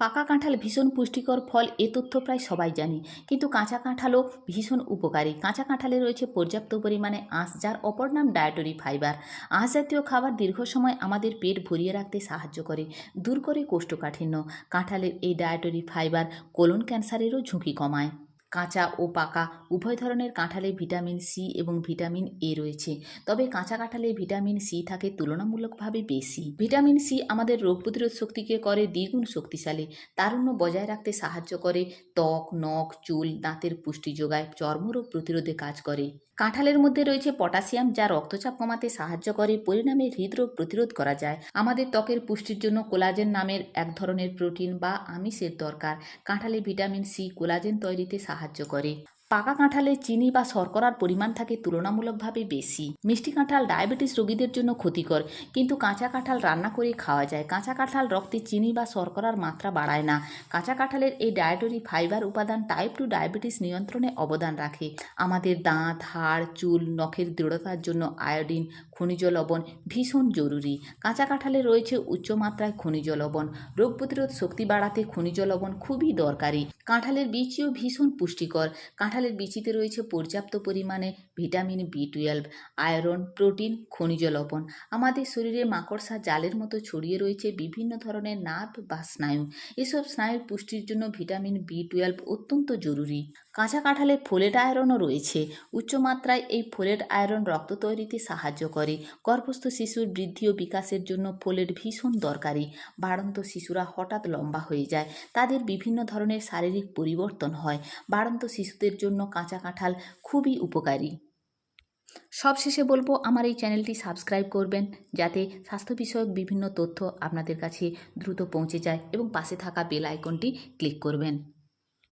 পাকা কাঁঠাল ভীষণ পুষ্টিকর ফল, এ তথ্য প্রায় সবাই জানে। কিন্তু কাঁচা কাঁঠালও ভীষণ উপকারী। কাঁচা কাঁঠালে রয়েছে পর্যাপ্ত পরিমাণে আঁশ, যার অপর নাম ডায়েটরি ফাইবার আঁশ জাতীয় খাবার দীর্ঘ সময় আমাদের পেট ভরিয়ে রাখতে সাহায্য করে, দূর করে কোষ্ঠকাঠিন্য। কাঁঠালের এই ডায়েটরি ফাইবার কোলন ক্যান্সারেরও ঝুঁকি কমায়। কাঁচা ও পাকা, উভয় ধরনের কাঁঠালে ভিটামিন সি এবং ভিটামিন এ রয়েছে। তবে কাঁচা কাঁঠালে ভিটামিন সি থাকে তুলনামূলকভাবে বেশি। ভিটামিন সি আমাদের রোগ প্রতিরোধ শক্তিকে করে, দ্বিগুণ শক্তিশালী। তারুণ্য বজায় রাখতে সাহায্য করে, ত্বক, নখ, চুল, দাঁতের পুষ্টি যোগায় চর্মরোগ প্রতিরোধে কাজ করে। কাঁঠালের মধ্যে রয়েছে পটাশিয়াম, যা রক্তচাপ কমাতে সাহায্য করে, পরিণামে হৃদরোগ প্রতিরোধ করা যায়। আমাদের ত্বকের পুষ্টির জন্য কোলাজেন নামের এক ধরনের প্রোটিন বা আমিষের দরকার। কাঁঠালে ভিটামিন সি কোলাজেন তৈরিতে সাহায্য করে। পাকা কাঁঠালে চিনি বা শর্করার পরিমাণ থাকে তুলনামূলকভাবে বেশি। মিষ্টি কাঁঠাল ডায়াবেটিস রোগীদের জন্য ক্ষতিকর, কিন্তু কাঁচা কাঁঠাল রান্না করে খাওয়া যায়। কাঁচা কাঁঠাল রক্তে চিনি বা শর্করার মাত্রা বাড়ায় না। কাঁচা কাঁঠালের এই ডায়েটরি ফাইবার উপাদান টাইপ টু ডায়াবেটিস নিয়ন্ত্রণে অবদান রাখে। আমাদের দাঁত, হাড়, চুল, নখের দৃঢ়তার জন্য আয়োডিন, খনিজ লবণ ভীষণ জরুরি। কাঁচা কাঁঠালে রয়েছে উচ্চমাত্রায় খনিজ লবণ। রোগ প্রতিরোধ শক্তি বাড়াতে খনিজ লবণ খুবই দরকারি। কাঁঠালের বীজও ভীষণ পুষ্টিকর। কাঁঠালের বিচিতে রয়েছে পর্যাপ্ত পরিমাণে vitamin B twelve, iron, protein, খনিজ লবণ। আমাদের শরীরে মাকড়সা, জালের মতো ছড়িয়ে রয়েছে বিভিন্ন ধরনের নার্ভ বা স্নায়ু। এসব স্নায়ুর পুষ্টির জন্য ভিটামিন বি টুয়েলভ অত্যন্ত জরুরি। কাঁচা কাঁঠালে ফোলেট আয়রনও রয়েছে। উচ্চমাত্রায় এই ফোলেট আয়রন রক্ত তৈরিতে সাহায্য করে। গর্ভস্থ শিশুর বৃদ্ধি ও বিকাশের জন্য ফোলেট ভীষণ দরকারি। বাড়ন্ত শিশুরা হঠাৎ লম্বা হয়ে যায়। তাদের বিভিন্ন ধরনের শারীরিক পরিবর্তন হয়। বাড়ন্ত শিশুদের জন্য কাঁচা কাঁঠাল খুবই উপকারী। সবশেষে বলব, আমার এই চ্যানেলটি সাবস্ক্রাইব করবেন যাতে স্বাস্থ্য বিষয়ক বিভিন্ন তথ্য আপনাদের কাছে দ্রুত পৌঁছে যায় এবং পাশে থাকা বেল আইকনটি ক্লিক করবেন।